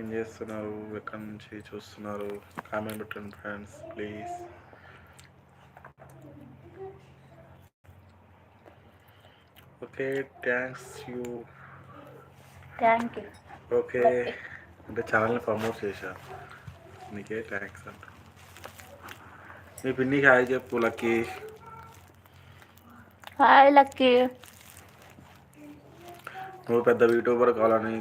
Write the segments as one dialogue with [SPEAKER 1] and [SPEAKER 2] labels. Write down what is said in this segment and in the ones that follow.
[SPEAKER 1] ఏం చేస్తున్నారు? ఎక్కడి నుంచి చూస్తున్నారు? కామెంట్ పెట్టండి friends please okay thanks you
[SPEAKER 2] thank you
[SPEAKER 1] okay అంటే ఛానల్ని ప్రమోట్ చేశా. నీకే థ్యాంక్స్ అంట. మీ పిన్నికి హాయ్ చెప్పు లక్కీ.
[SPEAKER 2] Hi lucky.
[SPEAKER 1] నువ్వు పెద్ద యూట్యూబర్ కావాలని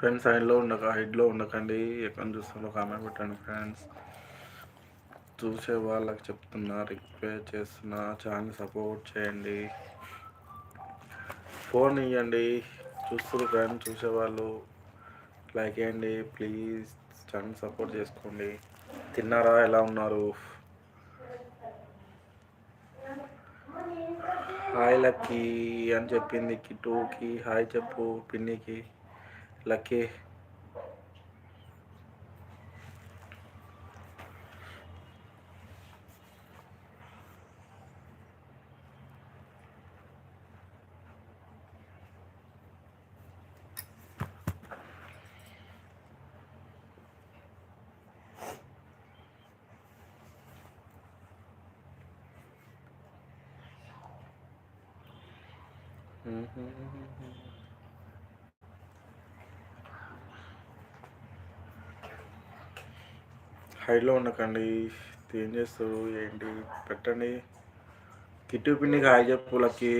[SPEAKER 1] ఫ్రెండ్స్ హైడ్లో ఉండక హైడ్లో ఉండకండి. ఎక్కడ చూస్తుందో కామెంట్ పెట్టండి ఫ్రెండ్స్. చూసే వాళ్ళకి చెప్తున్నా రిక్వెస్ట్ చేస్తున్నా ఛానల్ సపోర్ట్ చేయండి. ఫోన్ ఇవ్వండి చూస్తున్నారు ఫ్రెండ్స్ చూసేవాళ్ళు లైక్ చేయండి ప్లీజ్. ఛానల్ సపోర్ట్ చేసుకోండి. తిన్నారా? ఎలా ఉన్నారు? హాయ్ లక్కీ అని చెప్పింది కిటూకి హాయ్ చెప్పు పిన్నికి. లక్కీ హైలో ఉండకండి. ఏం చేస్తారు ఏంటి? పెట్టండి. కిట్టు పిన్నికి హాయ్ చెప్పులకి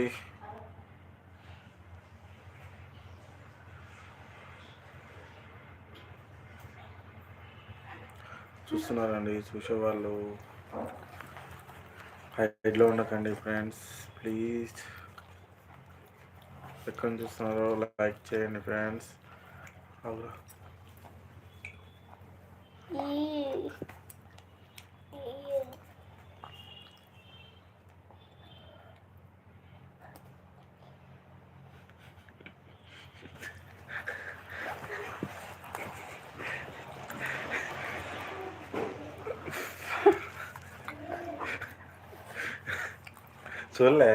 [SPEAKER 1] చూస్తున్నారండి చూసేవాళ్ళు. హైడ్లో ఉండకండి ఫ్రెండ్స్ ప్లీజ్. ఎక్కడ చూస్తున్నారో లైక్ చేయండి ఫ్రెండ్స్. అవునా చూడలే.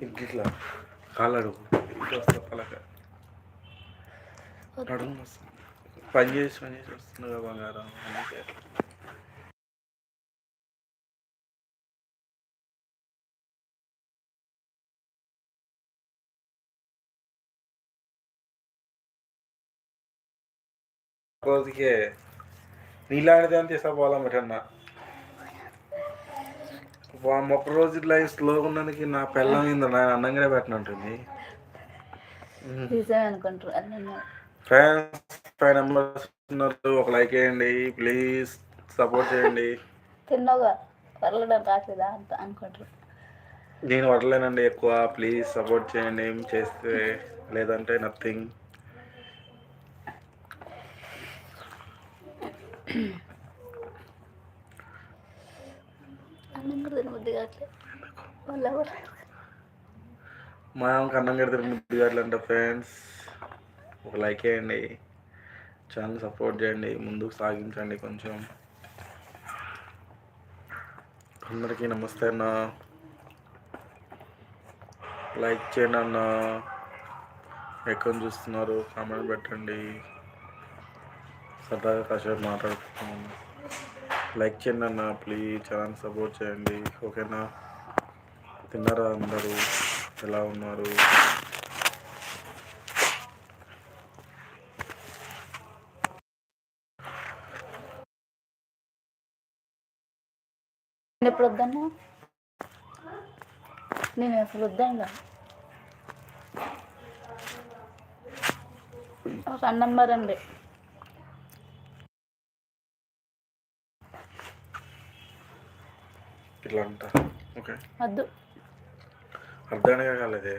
[SPEAKER 1] ఇట్లా ఇట్లా కాళ్ళు అడుగు. ఇట్లా వస్తా పలక. నడుము వస్తుంది పని చేసి పని చేసి వస్తుందిగా బంగారం అందుకే. రోజుకే నీలాంటిది అని తీసుకోవాలా మిఠన్న మొక్క రోజు ఇట్లా స్లోగా ఉన్నందుకు నా అయింది నా అన్నంగానే పెట్టినట్టుంది. ఫ్రెండ్స్ ఫైవ్ నెంబర్స్ ఉన్నారు ఒక లైక్ వేయండి ప్లీజ్ సపోర్ట్ చేయండి.
[SPEAKER 2] తిన్నావుగా? పర్లేదని రాట్లేదా అంత అనుకుంటారు.
[SPEAKER 1] నేను వడలేనండి ఎక్కువ ప్లీజ్ సపోర్ట్ చేయండి ఏం చేస్తే లేదంటే నథింగ్.
[SPEAKER 2] అన్నం కూడా తినబుద్ధి కావట్లేదు వాళ్ళు ఎవరు
[SPEAKER 1] అన్నం కడితే ముద్దు కావట్లంట ఫ్రెండ్స్. ఒక లైక్ వేయండి ఛానల్ సపోర్ట్ చేయండి. ముందుకు సాగించండి కొంచెం. అందరికీ నమస్తే అన్న. లైక్ చేయండి అన్న. ఎక్కడ చూస్తున్నారు? కామెంట్ పెట్టండి. సరదాగా కాసేపు మాట్లాడుకుంటున్నాను లైక్ చేయండి అన్న ప్లీజ్ ఛానల్ సపోర్ట్ చేయండి. ఓకేనా? తిన్నారా అందరూ? ఎలా ఉన్నారు?
[SPEAKER 2] నేను ఎప్పుడు వద్దన్నా నేను అసలు వద్దన్నా ఒక అన్నం మరండి
[SPEAKER 1] ఇట్లా అంట ఓకే.
[SPEAKER 2] వద్దు.
[SPEAKER 1] అర్థానిగా కాలేదే?